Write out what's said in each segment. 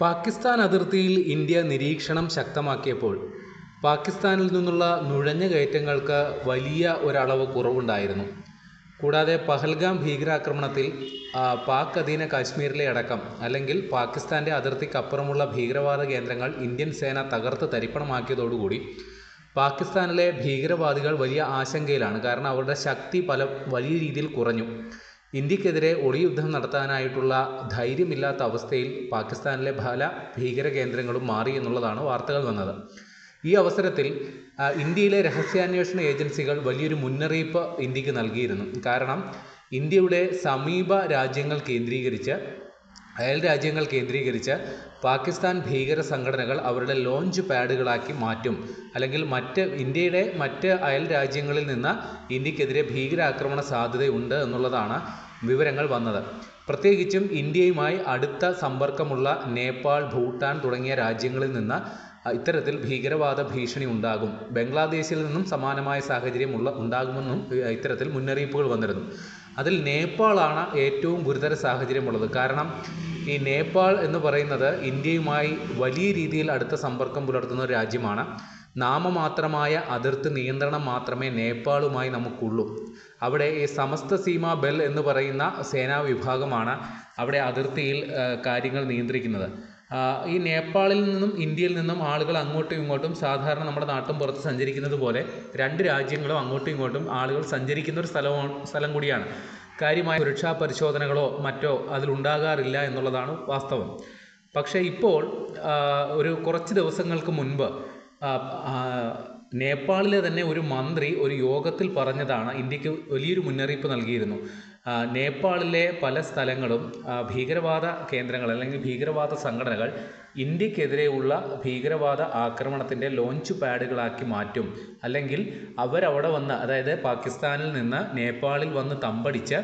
പാകിസ്ഥാൻ അതിർത്തിയിൽ ഇന്ത്യ നിരീക്ഷണം ശക്തമാക്കിയപ്പോൾ പാകിസ്ഥാനിൽ നിന്നുള്ള നുഴഞ്ഞുകയറ്റങ്ങൾക്ക് വലിയ ഒരളവ് കുറവുണ്ടായിരുന്നു. കൂടാതെ പഹൽഗാം ഭീകരാക്രമണത്തിൽ പാക് അധീന കാശ്മീരിലെ അടക്കം അല്ലെങ്കിൽ പാകിസ്ഥാന്റെ അതിർത്തിക്കപ്പുറമുള്ള ഭീകരവാദ കേന്ദ്രങ്ങൾ ഇന്ത്യൻ സേന തകർത്ത് തരിപ്പണമാക്കിയതോടുകൂടി പാകിസ്ഥാനിലെ ഭീകരവാദികൾ വലിയ ആശങ്കയിലാണ്. കാരണം അവരുടെ ശക്തി പല വലിയ രീതിയിൽ കുറഞ്ഞു. ഇന്ത്യക്കെതിരെ ഒളിയുദ്ധം നടത്താനായിട്ടുള്ള ധൈര്യമില്ലാത്ത അവസ്ഥയിൽ പാകിസ്ഥാനിലെ പല ഭീകര കേന്ദ്രങ്ങളും മാറി എന്നുള്ളതാണ് വാർത്തകൾ വന്നത്. ഈ അവസരത്തിൽ ഇന്ത്യയിലെ രഹസ്യാന്വേഷണ ഏജൻസികൾ വലിയൊരു മുന്നറിയിപ്പ് ഇന്ത്യയ്ക്ക് നൽകിയിരുന്നു. കാരണം ഇന്ത്യയുടെ സമീപ രാജ്യങ്ങൾ കേന്ദ്രീകരിച്ച് അയൽ രാജ്യങ്ങൾ കേന്ദ്രീകരിച്ച് പാകിസ്ഥാൻ ഭീകര സംഘടനകൾ അവരുടെ ലോഞ്ച് പാഡുകളാക്കി മാറ്റും. അല്ലെങ്കിൽ മറ്റ് ഇന്ത്യയുടെ മറ്റ് അയൽ രാജ്യങ്ങളിൽ നിന്ന് ഇന്ത്യക്കെതിരെ ഭീകരാക്രമണ സാധ്യതയുണ്ട് എന്നുള്ളതാണ് വിവരങ്ങൾ വന്നത്. പ്രത്യേകിച്ചും ഇന്ത്യയുമായി അടുത്ത സമ്പർക്കമുള്ള നേപ്പാൾ ഭൂട്ടാൻ തുടങ്ങിയ രാജ്യങ്ങളിൽ നിന്ന് ഇത്തരത്തിൽ ഭീകരവാദ ഭീഷണി ഉണ്ടാകും. ബംഗ്ലാദേശിൽ നിന്നും സമാനമായ സാഹചര്യം ഉള്ള ഉണ്ടാകുമെന്നും ഇത്തരത്തിൽ മുന്നറിയിപ്പുകൾ വന്നിരുന്നു. അതിൽ നേപ്പാളാണ് ഏറ്റവും ഗുരുതര സാഹചര്യമുള്ളത്. കാരണം ഈ നേപ്പാൾ എന്ന് പറയുന്നത് ഇന്ത്യയുമായി വലിയ രീതിയിൽ അടുത്ത സമ്പർക്കം പുലർത്തുന്ന ഒരു രാജ്യമാണ്. നാമമാത്രമായ അതിർത്തി നിയന്ത്രണം മാത്രമേ നേപ്പാളുമായി നമുക്കുള്ളൂ. അവിടെ ഈ സമസ്ത സീമാ ബെൽ എന്ന് പറയുന്ന സേനാ വിഭാഗമാണ് അവിടെ അതിർത്തിയിൽ കാര്യങ്ങൾ നിയന്ത്രിക്കുന്നത്. ഈ നേപ്പാളിൽ നിന്നും ഇന്ത്യയിൽ നിന്നും ആളുകൾ അങ്ങോട്ടും ഇങ്ങോട്ടും സാധാരണ നമ്മുടെ നാട്ടും പുറത്ത് സഞ്ചരിക്കുന്നത് പോലെ രണ്ട് രാജ്യങ്ങളും അങ്ങോട്ടും ഇങ്ങോട്ടും ആളുകൾ സഞ്ചരിക്കുന്ന ഒരു സ്ഥലമാണ് സ്ഥലം കൂടിയാണ്. കാര്യമായ സുരക്ഷാ പരിശോധനകളോ മറ്റോ അതിലുണ്ടാകാറില്ല എന്നുള്ളതാണ് വാസ്തവം. പക്ഷേ ഇപ്പോൾ ഒരു കുറച്ച് ദിവസങ്ങൾക്ക് മുൻപ് നേപ്പാളിലെ തന്നെ ഒരു മന്ത്രി ഒരു യോഗത്തിൽ പറഞ്ഞതാണ് ഇന്ത്യയ്ക്ക് വലിയൊരു മുന്നറിയിപ്പ് നൽകിയിരുന്നു. നേപ്പാളിലെ പല സ്ഥലങ്ങളും ഭീകരവാദ കേന്ദ്രങ്ങൾ അല്ലെങ്കിൽ ഭീകരവാദ സംഘടനകൾ ഇന്ത്യക്കെതിരെയുള്ള ഭീകരവാദ ആക്രമണത്തിന്റെ ലോഞ്ച് പാഡുകളാക്കി മാറ്റും. അല്ലെങ്കിൽ അവരവിടെ വന്ന് അതായത് പാകിസ്ഥാനിൽ നിന്ന് നേപ്പാളിൽ വന്ന് തമ്പടിച്ച്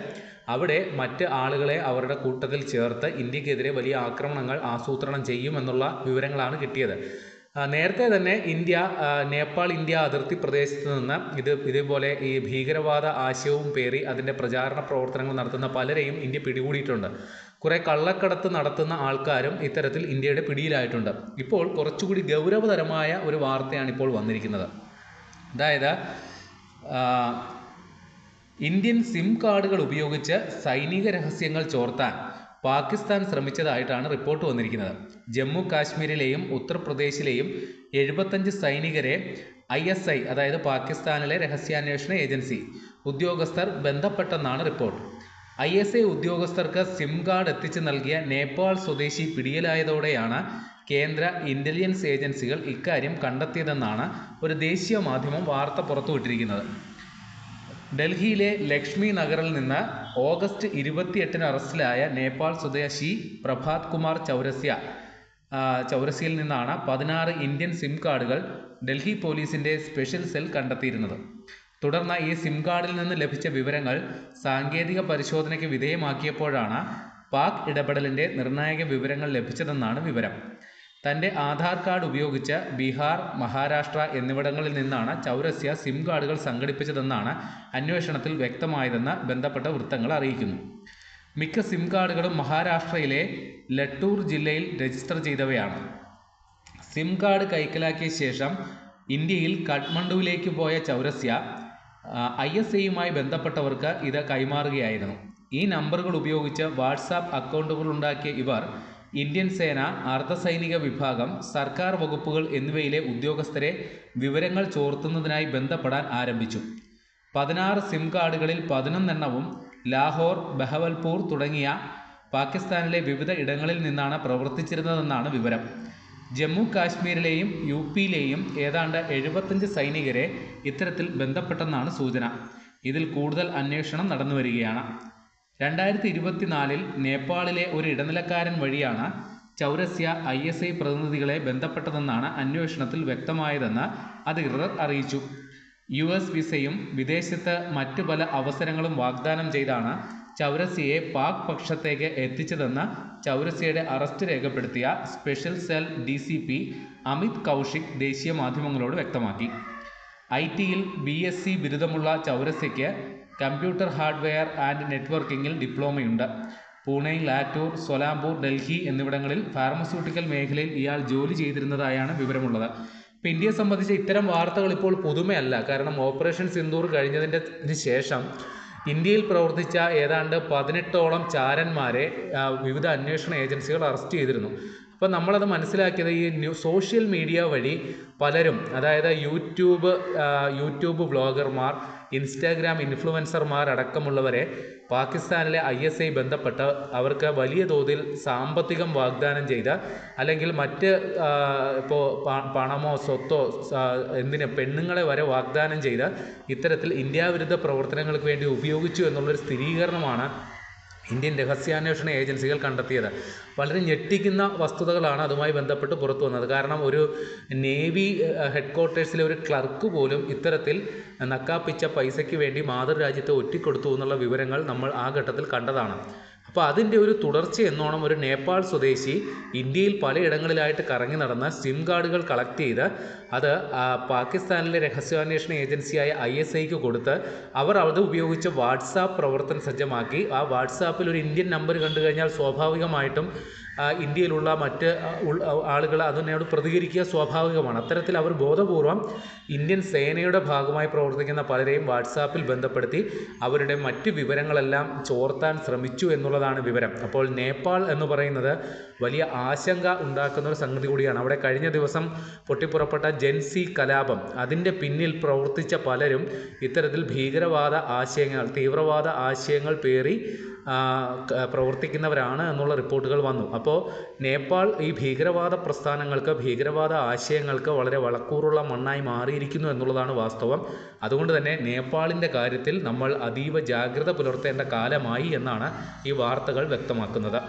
അവിടെ മറ്റ് ആളുകളെ അവരുടെ കൂട്ടത്തിൽ ചേർത്ത് ഇന്ത്യക്കെതിരെ വലിയ ആക്രമണങ്ങൾ ആസൂത്രണം ചെയ്യുമെന്നുള്ള വിവരങ്ങളാണ് കിട്ടിയത്. നേരത്തെ തന്നെ ഇന്ത്യ നേപ്പാൾ ഇന്ത്യ അതിർത്തി പ്രദേശത്ത് നിന്ന് ഇത് ഇതേപോലെ ഈ ഭീകരവാദ ആശയവും പേറി അതിന്റെ പ്രചാരണ പ്രവർത്തനങ്ങൾ നടത്തുന്ന പലരെയും ഇന്ത്യ പിടികൂടിയിട്ടുണ്ട്. കുറേ കള്ളക്കടത്ത് നടത്തുന്ന ആൾക്കാരും ഇത്തരത്തിൽ ഇന്ത്യയുടെ പിടിയിലായിട്ടുണ്ട്. ഇപ്പോൾ കുറച്ചുകൂടി ഗൗരവതരമായ ഒരു വാർത്തയാണ് ഇപ്പോൾ വന്നിരിക്കുന്നത്. അതായത് ഇന്ത്യൻ സിം കാർഡുകൾ ഉപയോഗിച്ച് സൈനിക രഹസ്യങ്ങൾ ചോർത്താൻ പാകിസ്ഥാൻ ശ്രമിച്ചതായിട്ടാണ് റിപ്പോർട്ട് വന്നിരിക്കുന്നത്. ജമ്മു കാശ്മീരിലെയും ഉത്തർപ്രദേശിലെയും എഴുപത്തഞ്ച് സൈനികരെ ഐ എസ് ഐ അതായത് പാകിസ്ഥാനിലെ രഹസ്യാന്വേഷണ ഏജൻസി ഉദ്യോഗസ്ഥർ ബന്ധപ്പെട്ടെന്നാണ് റിപ്പോർട്ട്. ഐ എസ് ഐ ഉദ്യോഗസ്ഥർക്ക് സിം കാർഡ് എത്തിച്ചു നൽകിയ നേപ്പാൾ സ്വദേശി പിടിയിലായതോടെയാണ് കേന്ദ്ര ഇന്റലിജൻസ് ഏജൻസികൾ ഇക്കാര്യം കണ്ടെത്തിയതെന്നാണ് ഒരു ദേശീയ മാധ്യമം വാർത്ത പുറത്തുവിട്ടിരിക്കുന്നത്. ഡൽഹിയിലെ ലക്ഷ്മി നഗറിൽ നിന്ന് ഓഗസ്റ്റ് ഇരുപത്തിയെട്ടിന് അറസ്റ്റിലായ നേപ്പാൾ സ്വദേശി പ്രഭാത് കുമാർ ചൗരസ്യ ചൗരസിയിൽ നിന്നാണ് പതിനാറ് ഇന്ത്യൻ സിം കാർഡുകൾ ഡൽഹി പോലീസിന്റെ സ്പെഷ്യൽ സെൽ കണ്ടെത്തിയിരുന്നത്. തുടർന്ന് ഈ സിം കാർഡിൽ നിന്ന് ലഭിച്ച വിവരങ്ങൾ സാങ്കേതിക പരിശോധനയ്ക്ക് വിധേയമാക്കിയപ്പോഴാണ് പാക് ഇടപെടലിന്റെ നിർണായക വിവരങ്ങൾ ലഭിച്ചതെന്നാണ് വിവരം. തന്റെ ആധാർ കാർഡ് ഉപയോഗിച്ച് ബീഹാർ മഹാരാഷ്ട്ര എന്നിവിടങ്ങളിൽ നിന്നാണ് ചൗരസ്യ സിം കാർഡുകൾ സംഘടിപ്പിച്ചതെന്നാണ് അന്വേഷണത്തിൽ വ്യക്തമായതെന്ന് ബന്ധപ്പെട്ട വൃത്തങ്ങൾ അറിയിക്കുന്നു. മിക്ക സിം കാർഡുകളും മഹാരാഷ്ട്രയിലെ ലട്ടൂർ ജില്ലയിൽ രജിസ്റ്റർ ചെയ്തവയാണ്. സിം കാർഡ് കൈക്കലാക്കിയ ശേഷം ഇന്ത്യയിൽ കാഠ്മണ്ഡുവിലേക്ക് പോയ ചൗരസ്യ ഐ എസ് എയുമായി ബന്ധപ്പെട്ടവർക്ക് ഇത് കൈമാറുകയായിരുന്നു. ഈ നമ്പറുകൾ ഉപയോഗിച്ച് വാട്സാപ്പ് അക്കൗണ്ടുകളുണ്ടാക്കിയ ഇവർ ഇന്ത്യൻ സേന അർദ്ധസൈനിക വിഭാഗം സർക്കാർ വകുപ്പുകൾ എന്നിവയിലെ ഉദ്യോഗസ്ഥരെ വിവരങ്ങൾ ചോർത്തുന്നതിനായി ബന്ധപ്പെടാൻ ആരംഭിച്ചു. പതിനാറ് സിം കാർഡുകളിൽ പതിനൊന്നെണ്ണവും ലാഹോർ ബഹവൽപൂർ തുടങ്ങിയ പാകിസ്ഥാനിലെ വിവിധ ഇടങ്ങളിൽ നിന്നാണ് പ്രവർത്തിച്ചിരുന്നതെന്നാണ് വിവരം. ജമ്മു കാശ്മീരിലെയും യു പിയിലെയും ഏതാണ്ട് എഴുപത്തഞ്ച് സൈനികരെ ഇത്തരത്തിൽ ബന്ധപ്പെട്ടെന്നാണ് സൂചന. ഇതിൽ കൂടുതൽ അന്വേഷണം നടന്നു വരികയാണ് രണ്ടായിരത്തി ഇരുപത്തിനാലിൽ നേപ്പാളിലെ ഒരു ഇടനിലക്കാരൻ വഴിയാണ് ചൗരസ്യ ഐ എസ് ഐ പ്രതിനിധികളെ ബന്ധപ്പെട്ടതെന്നാണ് അന്വേഷണത്തിൽ വ്യക്തമായതെന്ന് അധികൃതർ അറിയിച്ചു. യു എസ് വിസയും വിദേശത്ത് മറ്റു പല അവസരങ്ങളും വാഗ്ദാനം ചെയ്താണ് ചൗരസ്യയെ പാക് പക്ഷത്തേക്ക് എത്തിച്ചതെന്ന് ചൗരസ്യയുടെ അറസ്റ്റ് രേഖപ്പെടുത്തിയ special cell D C P Amit Kaushik ദേശീയ മാധ്യമങ്ങളോട് വ്യക്തമാക്കി. ഐ ടിയിൽ ബി എസ് സി ബിരുദമുള്ള ചൗരസ്യയ്ക്ക് കമ്പ്യൂട്ടർ ഹാർഡ്വെയർ ആൻഡ് നെറ്റ്വർക്കിംഗിൽ ഡിപ്ലോമയുണ്ട്. പൂനെ ലാറ്റൂർ സൊലാംപൂർ ഡൽഹി എന്നിവിടങ്ങളിൽ ഫാർമസ്യൂട്ടിക്കൽ മേഖലയിൽ ഇയാൾ ജോലി ചെയ്തിരുന്നതായാണ് വിവരമുള്ളത്. ഇപ്പം ഇന്ത്യയെ സംബന്ധിച്ച് ഇത്തരം വാർത്തകൾ ഇപ്പോൾ പുതുമയല്ല. കാരണം ഓപ്പറേഷൻ സിന്ദൂർ കഴിഞ്ഞതിന്റെ ശേഷം ഇന്ത്യയിൽ പ്രവർത്തിച്ച ഏതാണ്ട് പതിനെട്ടോളം ചാരന്മാരെ വിവിധ അന്വേഷണ ഏജൻസികൾ അറസ്റ്റ് ചെയ്തിരുന്നു. അപ്പോൾ നമ്മളത് മനസ്സിലാക്കിയത് ഈ ന്യൂ സോഷ്യൽ മീഡിയ വഴി പലരും അതായത് യൂട്യൂബ് യൂട്യൂബ് വ്ളോഗർമാർ ഇൻസ്റ്റാഗ്രാം ഇൻഫ്ലുവൻസർമാർ അടക്കമുള്ളവരെ പാകിസ്ഥാനിലെ ഐ എസ് ഐ ബന്ധപ്പെട്ട് അവർക്ക് വലിയ തോതിൽ സാമ്പത്തികം വാഗ്ദാനം ചെയ്ത അല്ലെങ്കിൽ മറ്റ് ഇപ്പോൾ പണമോ സ്വത്തോ എന്തിന് പെണ്ണുങ്ങളെ വരെ വാഗ്ദാനം ചെയ്ത ഇത്തരത്തിൽ ഇന്ത്യാവിരുദ്ധ പ്രവർത്തനങ്ങൾക്ക് വേണ്ടി ഉപയോഗിച്ചു എന്നുള്ളൊരു സ്ഥിരീകരണമാണ് ഇന്ത്യൻ രഹസ്യാന്വേഷണ ഏജൻസികൾ കണ്ടെത്തിയത്. വളരെ ഞെട്ടിക്കുന്ന വസ്തുതകളാണ് അതുമായി ബന്ധപ്പെട്ട് പുറത്തു വന്നത്. കാരണം ഒരു നേവി ഹെഡ് ക്വാർട്ടേഴ്സിലെ ഒരു ക്ലർക്ക് പോലും ഇത്തരത്തിൽ നക്കാപ്പിച്ച പൈസയ്ക്ക് വേണ്ടി മാതൃരാജ്യത്തെ ഒറ്റിക്കൊടുത്തു എന്നുള്ള വിവരങ്ങൾ നമ്മൾ ആ ഘട്ടത്തിൽ കണ്ടതാണ്. അപ്പോൾ അതിന്റെ ഒരു തുടർച്ച എന്നോണം ഒരു നേപ്പാൾ സ്വദേശി ഇന്ത്യയിൽ പലയിടങ്ങളിലായിട്ട് കറങ്ങി നടന്ന സിം കാർഡുകൾ കളക്ട് ചെയ്ത് അത് പാകിസ്ഥാനിലെ രഹസ്യാന്വേഷണ ഏജൻസിയായ ഐ എസ് ഐക്ക് കൊടുത്ത് അവർ അത് ഉപയോഗിച്ച് വാട്സാപ്പ് പ്രവർത്തനം സജ്ജമാക്കി. ആ വാട്സാപ്പിൽ ഒരു ഇന്ത്യൻ നമ്പർ കണ്ടു കഴിഞ്ഞാൽ സ്വാഭാവികമായിട്ടും ഇന്ത്യയിലുള്ള മറ്റ് ആളുകൾ അതിനോട് പ്രതികരിക്കുക സ്വാഭാവികമാണ്. അത്തരത്തിൽ അവർ ബോധപൂർവം ഇന്ത്യൻ സേനയുടെ ഭാഗമായി പ്രവർത്തിക്കുന്ന പലരെയും വാട്സാപ്പിൽ ബന്ധപ്പെടുത്തി അവരുടെ മറ്റ് വിവരങ്ങളെല്ലാം ചോർത്താൻ ശ്രമിച്ചു എന്നുള്ളതാണ് വിവരം. അപ്പോൾ നേപ്പാൾ എന്ന് പറയുന്നത് വലിയ ആശങ്ക ഉണ്ടാക്കുന്ന ഒരു സംഗതി കൂടിയാണ്. അവിടെ കഴിഞ്ഞ ദിവസം പൊട്ടിപ്പുറപ്പെട്ട ജെൻസി കലാപം. അതിന്റെ പിന്നിൽ പ്രവർത്തിച്ച പലരും ഇത്തരത്തിൽ ഭീകരവാദ ആശയങ്ങൾ തീവ്രവാദ ആശയങ്ങൾ പേറി പ്രവർത്തിക്കുന്നവരാണ് എന്നുള്ള റിപ്പോർട്ടുകൾ വന്നു. അപ്പോൾ നേപ്പാൾ ഈ ഭീകരവാദ പ്രസ്ഥാനങ്ങൾക്ക് ഭീകരവാദ ആശയങ്ങൾക്ക് വളരെ വളക്കൂറുള്ള മണ്ണായി മാറിയിരിക്കുന്നു എന്നുള്ളതാണ് വാസ്തവം. അതുകൊണ്ട് തന്നെ നേപ്പാളിന്റെ കാര്യത്തിൽ നമ്മൾ അതീവ ജാഗ്രത പുലർത്തേണ്ട കാലമായി എന്നാണ് ഈ വാർത്തകൾ വ്യക്തമാക്കുന്നത്.